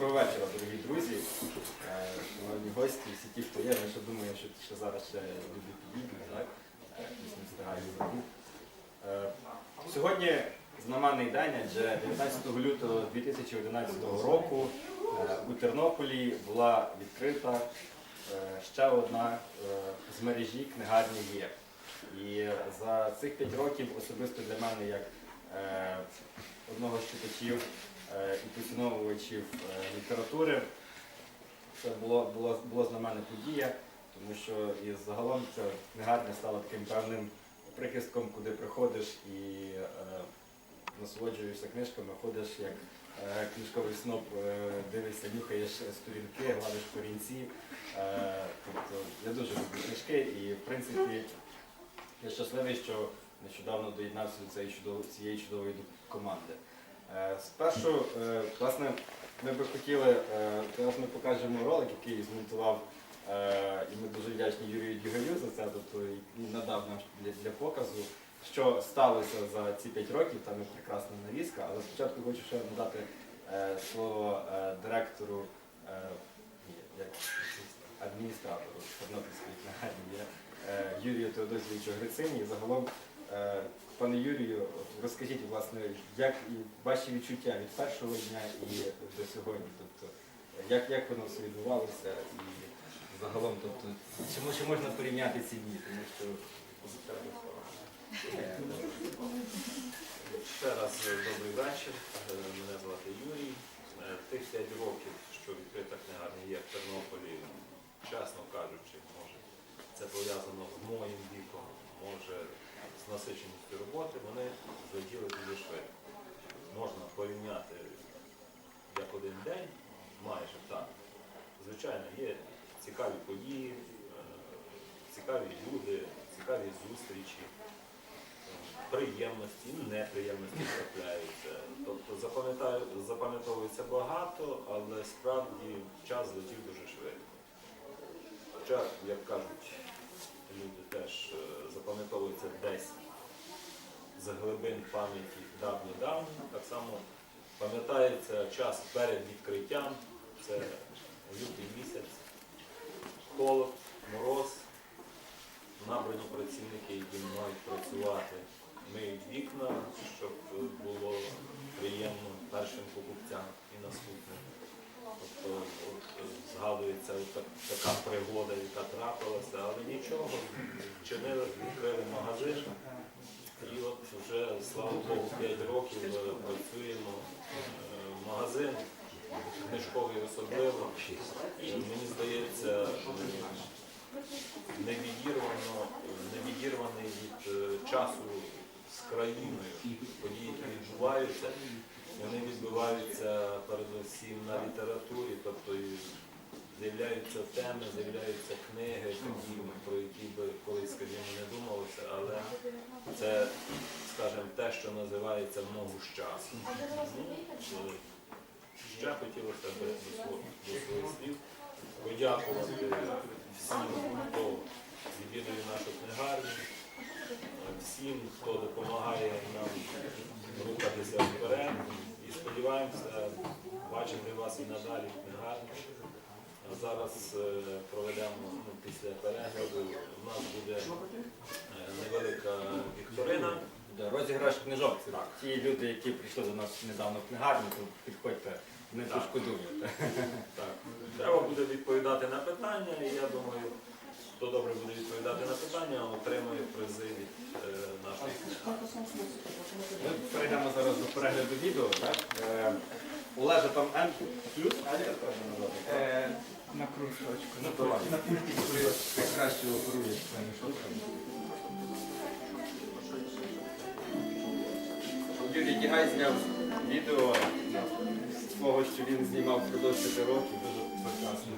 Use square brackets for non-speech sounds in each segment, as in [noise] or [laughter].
Доброго вечора, дорогі друзі, е, шановні гості, всі ті, хто є, я ще думаю, що, що зараз ще люди підійдуть, так? Е, не встигає забув. Е, Сьогодні знаменний день, адже 19 лютого 2011 року у Тернополі була відкрита ще одна з мережі книгарні є. І за цих 5 років особисто для мене, як одного з читачів і поціновувачів е, літератури, це було, було, було знаменна подія, тому що і загалом ця книгарня стала таким певним прихистком, куди приходиш і е, насолоджуєшся книжками, ходиш як е, книжковий сноп, е, дивишся, нюхаєш сторінки, гладиш корінці. Е, тобто я дуже люблю книжки і в принципі я щасливий, що нещодавно доєднався до цієї чудової, цієї чудової команди. Е, Спершу, е, власне, ми би хотіли, е, зараз ми покажемо ролик, який змонтував, і ми дуже вдячні Юрію Дюгалю за це, тобто він надав нам для, для показу, що сталося за ці 5 років, там є прекрасна навіска, але спочатку хочу ще надати слово директору, як адміністратору Тернопільської [laughs] книгарні Юрію Теодосійовичу Грицині. Загалом, пане Юрію, розкажіть, власне, як і ваші відчуття від першого дня і до сьогодні. Тобто, як, як воно все відбувалося і загалом, тобто, чи, мо- чи можна порівняти ці дні? Тому що е, Ще раз е, добрий вечір. Е, Мене звати Юрій. Тих 5 років, що відкрита книгарня є в Тернополі, чесно кажучи, може це пов'язано з моїм віком, може з насиченістю роботи, вони злетіли дуже швидко. Можна порівняти як один день, майже так. Звичайно, є цікаві події, е, цікаві люди, цікаві зустрічі приємності, неприємності трапляються. Тобто запам'ятовується багато, але справді час летів дуже швидко. Хоча, як кажуть, люди теж е, запам'ятовуються десь з глибин пам'яті давні-давні, так само пам'ятається час перед відкриттям, це лютий місяць, холод, мороз, набрані працівники, які мають працювати, миють вікна, щоб було приємно першим покупцям і наступним. Тобто е, згадується така пригода, яка трапилася, але нічого, вчинили, відкрили магазин. І от вже, слава Богу, 5 років е, працюємо. Е, Магазин книжковий особливо. Мені здається, невідірваний від часу з країною. Події, які відбуваються, вони відбуваються передусім на літературі, тобто і з'являються теми, з'являються книги, такі, про які би колись, скажімо, не думалося, але це, скажімо, те, що називається ногу з часу. Ну, е, Ще хотілося б до своїх слів подякувати всім, хто відвідує нашу книгарню, всім, хто допомагає нам рухатися вперед. І сподіваємося бачити вас і надалі в книгарні. Зараз е, проведемо ну, після перегляду. У нас буде е, невелика вікторина. розіграш книжок. Це ті люди, які прийшли до нас недавно в книгарню, то підходьте, не Так. пошкодуєте. Так, треба буде відповідати на питання, і я думаю, хто добре буде відповідати на питання, отримує призи від е, нашої книги. Ми перейдемо зараз до перегляду відео. Так? Е, Олежа там N плюс Enter треба назвати. Е, на кружочку. Ну, давай. На пульті краще оперуєш цими шотками. Юрій Дігай зняв відео з того, що він знімав впродовж 5 років. Дуже прекрасно.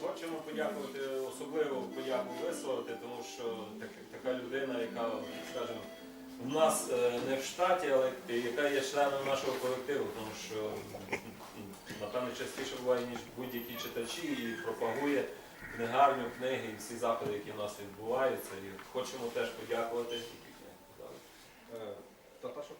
Хочемо подякувати, особливо подяку висловити, тому що так, така людина, яка, скажімо, в нас е, не в штаті, але яка є членом нашого колективу, тому що напевно частіше буває, ніж будь-які читачі, і пропагує книгарню, книги і всі заходи, які в нас відбуваються. І хочемо теж подякувати. Е, Та перша,